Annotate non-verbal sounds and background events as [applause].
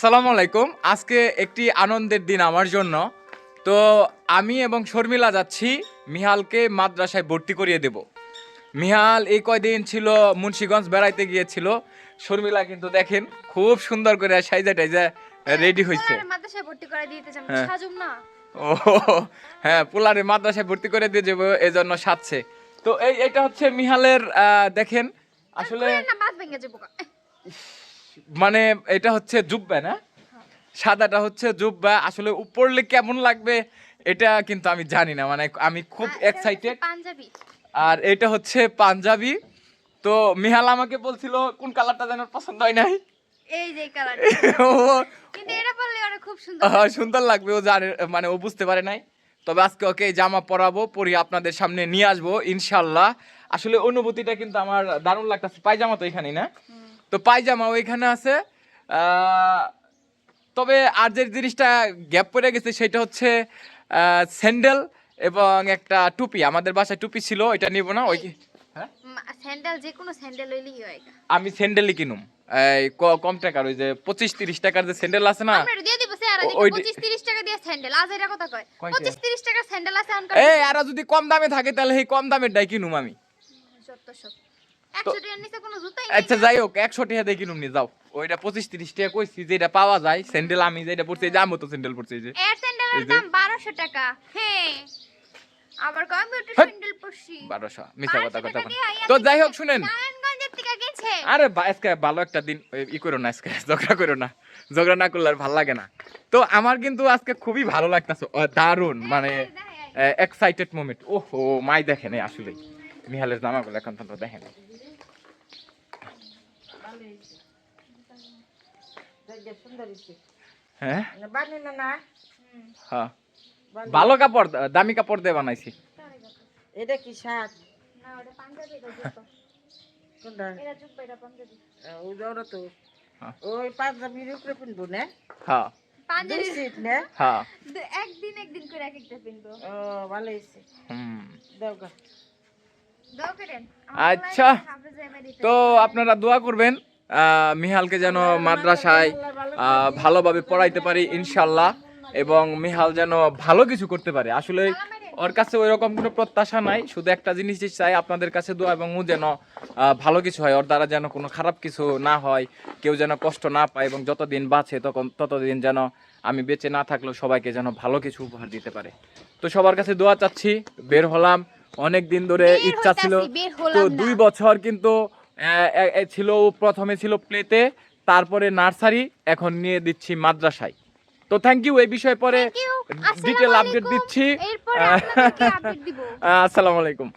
আসসালামু আলাইকুম। আজকে একটি আনন্দের দিন আমার জন্য। তো আমি এবং শর্মিলা যাচ্ছি মিহালকে মাদ্রাসায় ভর্তি করিয়ে দেব। মিহাল এই কয়দিন ছিল মুন্সীগঞ্জ বেড়াইতে গিয়েছিল। শর্মিলা কিন্তু দেখেন খুব সুন্দর করে সাইজা টাইজা রেডি হয়েছে মাদ্রাসায় ভর্তি করে দিতে হ্যাঁ। সাজুম না। ও হ্যাঁ পোলারে মাদ্রাসায় ভর্তি করে দিয়ে যাব এজন্য সাজছে। তো এই এটা হচ্ছে মিহালের আহ, দেখেন আসলে না বাদ ভেঙে যাব মানে এটা হচ্ছে জুব্বা না? সাদাটা হচ্ছে জুব্বা। আসলে উপরলে কেমন লাগবে এটা কিন্তু আমি জানি না। মানে আমি খুব এক্সাইটেড পাঞ্জাবি। আর এটা হচ্ছে পাঞ্জাবি। তো মিহাল আমাকে বলছিল কোন কালারটা যেন পছন্দ হয় নাই? এই যে কালার [laughs] ও। কিন্তু এটা পরলে অনেক খুব সুন্দর আহ, সুন্দর লাগবে। ও জানে মানে ও বুঝতে পারে নাই। তবে আজকে ওকে জামা পরাবো পরি আপনাদের সামনে নিয়ে আসব ইনশাল্লাহ। আসলে অনুভূতিটা কিন্তু আমার দারুণ লাগতেছে। পায়জামা তো এখানেই না? তো পায়জামা ওইখানে আছে। তবে আর যে জিনিসটা গ্যাপ পড়ে গেছে সেটা হচ্ছে স্যান্ডেল এবং একটা টুপি। আমাদের বাসায় টুপি ছিল এটা নিব না ওই হ্যাঁ? স্যান্ডেল যে কোনো স্যান্ডেল লইলেই হয় আমি স্যান্ডেলই কিনুম। এই কম টাকার ওই যে পঁচিশ তিরিশ টাকার যে স্যান্ডেল আছে না আমরা দিয়ে দিব স্যার ও- ওই- 25 30 টাকা দিয়ে স্যান্ডেল। আজ এটা কথা কয়? কয় 25 30 টাকা স্যান্ডেল আছে আনকা এই আর যদি কম দামে থাকে তাহলে এই কম দামের ডাই কিনুম আমি। যত সব 100 টাকার নিচে কোনো জুতাই নেই আচ্ছা যাই হোক একশো টাকা দিয়ে কিনুম নি যাও। ওইটা পঁচিশ তিরিশ টাকা কইছি যেটা পাওয়া যায় স্যান্ডেল আমি যেটা পড়ছি যে আমি তো স্যান্ডেল পড়ছি যে। এর স্যান্ডেলের দাম 1200 টাকা হ্যাঁ। আবার কম্পিউটার স্যান্ডেল পরছি। বারোশো মিথ্যা কথা কথা টাকা তো যাই হোক শুনেন। নারায়ণগঞ্জের থেকে গেছে। আরে আজকে ভালো একটা দিন ই করো না আজকে [laughs] ঝগড়া করো না। ঝগড়া না করলে আর ভালো লাগে না। তো আমার কিন্তু আজকে খুবই ভালো লাগতেছে দারুণ মানে এক্সাইটেড মোমেন্ট ওহো মাই দেখেন এই আসলেই। মিহালের জামাগুলো এখন তো দেখেন। হ্যাঁ? হ্যাঁ। ভালো কাপড় দামি কাপড় দিয়ে বানাইছি। এটা কি না ওটা পাঞ্জাবি এটা জুতো কোনটা? এটা জুব্বা এটা পাঞ্জাবি ওই ওরা তো। ওই পাঞ্জাবির উপরে পিনবো না? হ্যাঁ। পাঞ্জাবি সিট না? হ্যাঁ। একদিন একদিন করে এক একটা পিনবো। ও ভালো হয়েছে। হুম। দাও গা। দাও করেন। আচ্ছা। তো আপনারা দোয়া করবেন। মিহালকে যেন মাদ্রাসায় ভালোভাবে পড়াইতে পারি ইনশাল্লাহ। এবং মিহাল যেন ভালো কিছু করতে পারে। আসলে ওর কাছে ওই রকম কোনো প্রত্যাশা নাই। শুধু একটা জিনিসই চাই আপনাদের কাছে দোয়া এবং ও যেন ভালো কিছু হয়। ওর দ্বারা যেন কোনো খারাপ কিছু না হয় কেউ যেন কষ্ট না পায় এবং যতদিন বাঁচে তখন ততদিন যেন আমি বেঁচে না থাকলেও সবাইকে যেন ভালো কিছু উপহার দিতে পারে। তো সবার কাছে দোয়া চাচ্ছি বের হলাম। অনেক দিন ধরে ইচ্ছা ছিল তো দুই বছর কিন্তু ছিল প্রথমে ছিল প্লেতে তারপরে নার্সারি এখন নিয়ে দিচ্ছি মাদ্রাসায়। তো থ্যাংক ইউ এই বিষয়ে পরে ডিটেল আপডেট দিচ্ছি। [laughs] আসসালামু আলাইকুম।